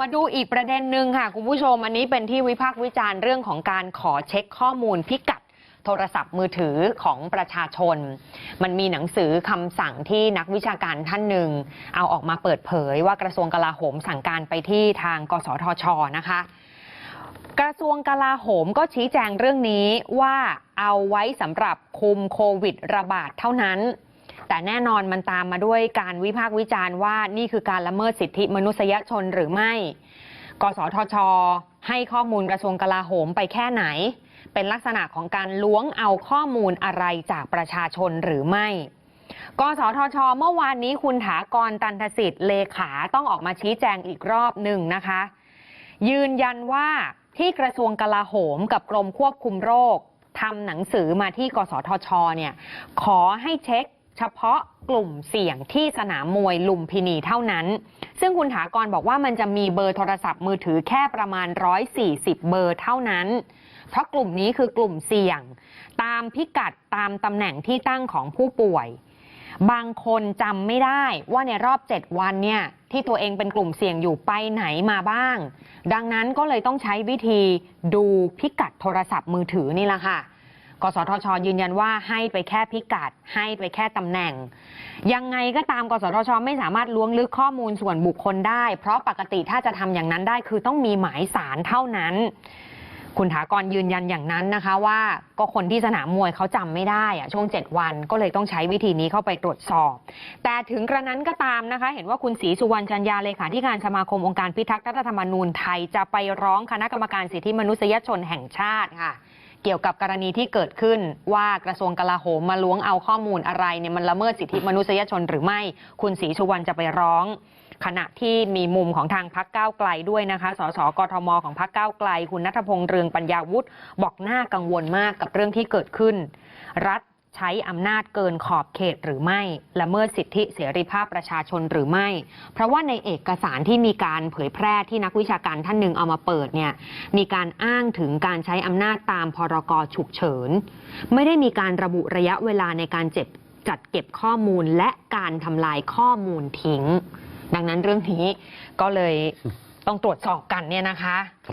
มาดูอีกประเด็นหนึ่งค่ะ คุณผู้ชม อันนี้เป็นที่วิพากษ์วิจารณ์เรื่องของการขอเช็คข้อมูลพิกัดโทรศัพท์มือถือของประชาชน มันมีหนังสือคำสั่งที่นักวิชาการท่านหนึ่ง เอาออกมาเปิดเผยว่ากระทรวงกลาโหมสั่งการไปที่ทางกสทชนะคะ กระทรวงกลาโหมก็ชี้แจงเรื่องนี้ว่าเอาไว้สำหรับคุมโควิดระบาดเท่านั้น แต่แน่นอนมันตามมาด้วยการวิพากษ์วิจารณ์ว่านี่คือการละเมิดสิทธิมนุษยชนหรือไม่ กสทช ให้ข้อมูลกระทรวงกลาโหมไปแค่ไหน เป็นลักษณะของการล้วงเอาข้อมูลอะไรจากประชาชนหรือไม่ กสทช เมื่อวานนี้คุณถากรตันทสิทธิ์เลขาต้องออกมาชี้แจงอีกรอบหนึ่งนะคะ ยืนยันว่าที่กระทรวงกลาโหมกับกรมควบคุมโรคทำหนังสือมาที่กสทช เนี่ย ขอให้เช็ค เฉพาะกลุ่มเสี่ยงที่สนามมวยลุมพินีเท่านั้น ซึ่งคุณถากรบอกว่ามันจะมีเบอร์โทรศัพท์มือถือแค่ประมาณ 140 เบอร์เท่านั้น เพราะกลุ่มนี้คือกลุ่มเสี่ยง ตามพิกัดตามตำแหน่งที่ตั้งของผู้ป่วย บางคนจำไม่ได้ว่าในรอบ 7 วันเนี่ยที่ตัวเองเป็นกลุ่มเสี่ยงอยู่ไปไหนมาบ้าง ดังนั้นก็เลยต้องใช้วิธีดูพิกัดโทรศัพท์มือถือนี่แหละค่ะ กสทช ยืนยันว่าให้ไปแค่พิกัด ให้ไปแค่ตำแหน่ง ยังไงก็ตามกสทช ไม่สามารถล้วงลึกข้อมูลส่วนบุคคลได้ เพราะปกติถ้าจะทำอย่างนั้นได้คือต้องมีหมายสารเท่านั้น คุณถากรยืนยันอย่างนั้นนะคะว่าก็คนที่สนามมวยเขาจำไม่ได้อะช่วง 7 วันก็เลยต้องใช้วิธีนี้เข้าไปตรวจสอบ แต่ถึงกระนั้นก็ตามนะคะ เห็นว่าคุณศรีสุวรรณจันยาเลขาธิการสมาคมองค์การพิทักษ์รัฐธรรมนูญไทยจะไปร้องคณะกรรมการสิทธิมนุษยชนแห่งชาติค่ะ เกี่ยวกับกรณีที่เกิดขึ้นว่ากระทรวงกลาโหมมาล้วงเอาข้อมูลอะไรเนี่ยมันละเมิดสิทธิมนุษยชนหรือไม่ คุณศรีสุวรรณจะไปร้อง ขณะที่มีมุมของทางพักก้าวไกลด้วยนะคะ สสกทมของพักก้าวไกล คุณนัทพงษ์เรืองปัญญาวุฒิบอกหน้ากังวลมากกับเรื่องที่เกิดขึ้น รัฐ ใช้อำนาจเกินขอบเขตหรือไม่ละเมิดสิทธิเสรีภาพประชาชนหรือไม่ เพราะว่าในเอกสารที่มีการเผยแพร่ที่นักวิชาการท่านหนึ่งเอามาเปิดเนี่ยมีการอ้างถึงการใช้อำนาจตามพรกฉุกเฉิน ไม่ได้มีการระบุระยะเวลาในการเจ็บจัดเก็บข้อมูลและการทำลายข้อมูลทิ้ง ดังนั้นเรื่องนี้ก็เลยต้องตรวจสอบกันเนี่ยนะคะ